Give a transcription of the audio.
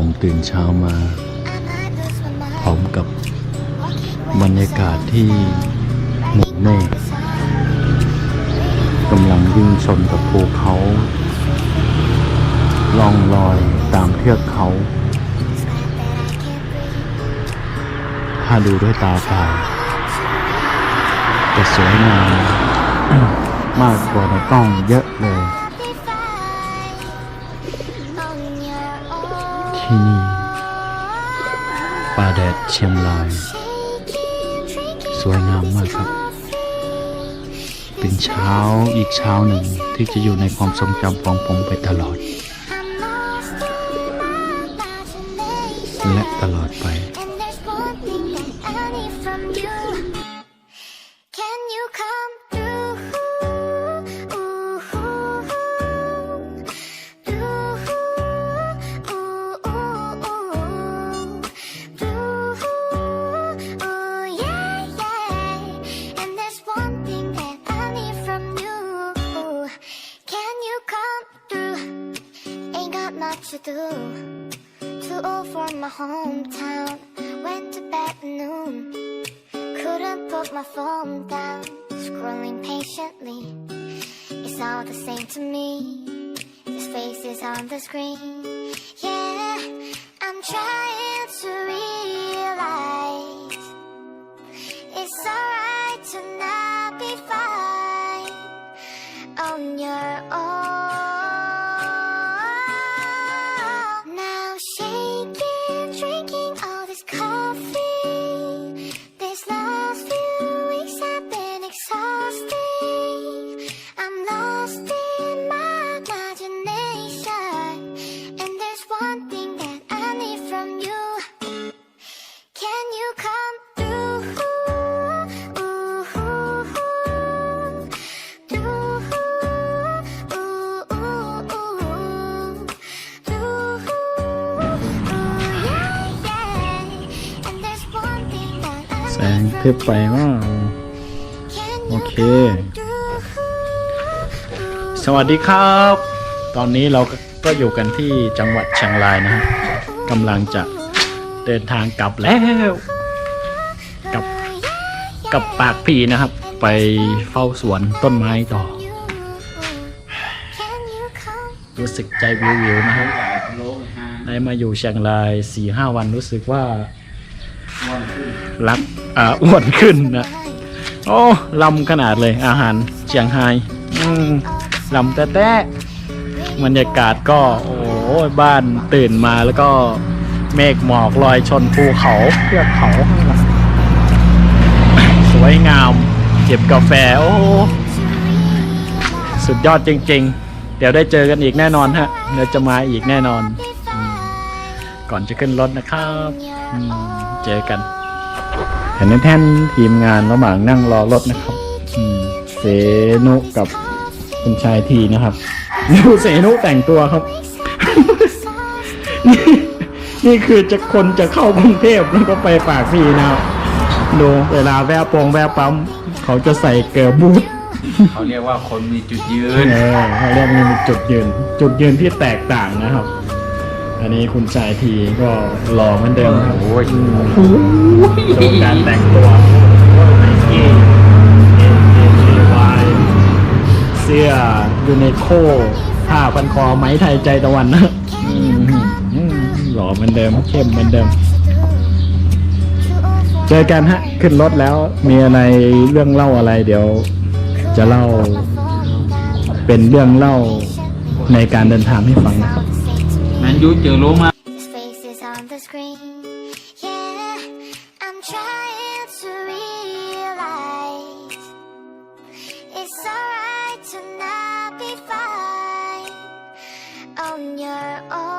ผมตื่นเช้ามา พร้อมกับบรรยากาศที่หมกเมฆกำลังวิ่งชนกับภูเขาล่องลอยตามเทือกเขา ถ้าดูด้วยตาเปล่าจะสวยงามมากกว่าในกล้องเยอะเลย ที่นี่ ป่าแดดเชียงราย สวยงามมากครับ เป็นเช้าอีกเช้าหนึ่งที่จะอยู่ในความทรงจำของผมไปตลอด และตลอดไป to do. Too old for my hometown. Went to bed at noon. Couldn't put my phone down. Scrolling patiently. It's all the same to me. His face is on the screen. Yeah, I'm trying to realize it's alright to not be fine on your own. แสงทึบไปว่าโอเค สวัสดีครับ ตอนนี้เราก็อยู่กันที่จังหวัดเชียงรายนะฮะกำลังจะเดินทางกลับแล้วกับกับปากพีนะครับ ไปเฝ้าสวนต้นไม้ต่อ รู้สึกใจวิววิวๆนะครับได้มาอยู่เชียงรายสี่ห้าวันรู้สึกว่ารัก อ่าอ้วนขึ้นนะโอ้ลำขนาดเลยอาหารเชียงไฮ้ลำแต่แต่บรรยากาศก็โอ้บ้านตื่นมาแล้วก็เมฆหมอกลอยชนภูเขาเทือกเขาข้างหลังสวยงามเก็บกาแฟโอ้สุดยอดจริง ๆ เดี๋ยวได้เจอกันอีกแน่นอนฮะเดี๋ยวจะมาอีกแน่นอนอก่อนจะขึ้นรถนะครับ เจอกัน เห็นแท่นทีมงานระหว่างนั่งรอรถนะครับอืมเสนุกับคุณชายทีนะครับดูเสนุแต่งตัวครับ นี่นี่คือจะคนจะเข้ากรุงเทพแล้วก็ไปปากพีนะครับดูเวลาแวะปงแวะปั๊ม เขาจะใส่เกลือบูทเขาเรียกว่าคนมีจุดยืนเออเขาเรียกมีจุดยืน จุดยืนที่แตกต่างนะครับ อันนี้คุณชายทีก็หล่อเหมือนเดิมครับโอ้ยดูการแต่งตัวไนกี้เอ็นเอ็นวายเสื้อยูเนโคผ้าพันคอไหมไทยใจตะวันนะอืมอืมหล่อเหมือนเดิมเข้มเหมือนเดิม เจอกันฮะ ขึ้นรถแล้วมีอะไรเรื่องเล่าอะไร เดี๋ยว จะเล่า เป็นเรื่องเล่าในการเดินทางให้ฟังนะครับ แมนยูเจอโรมา His face is on the screen. Yeah, I'm trying to realize it's alright to not be fine on your own.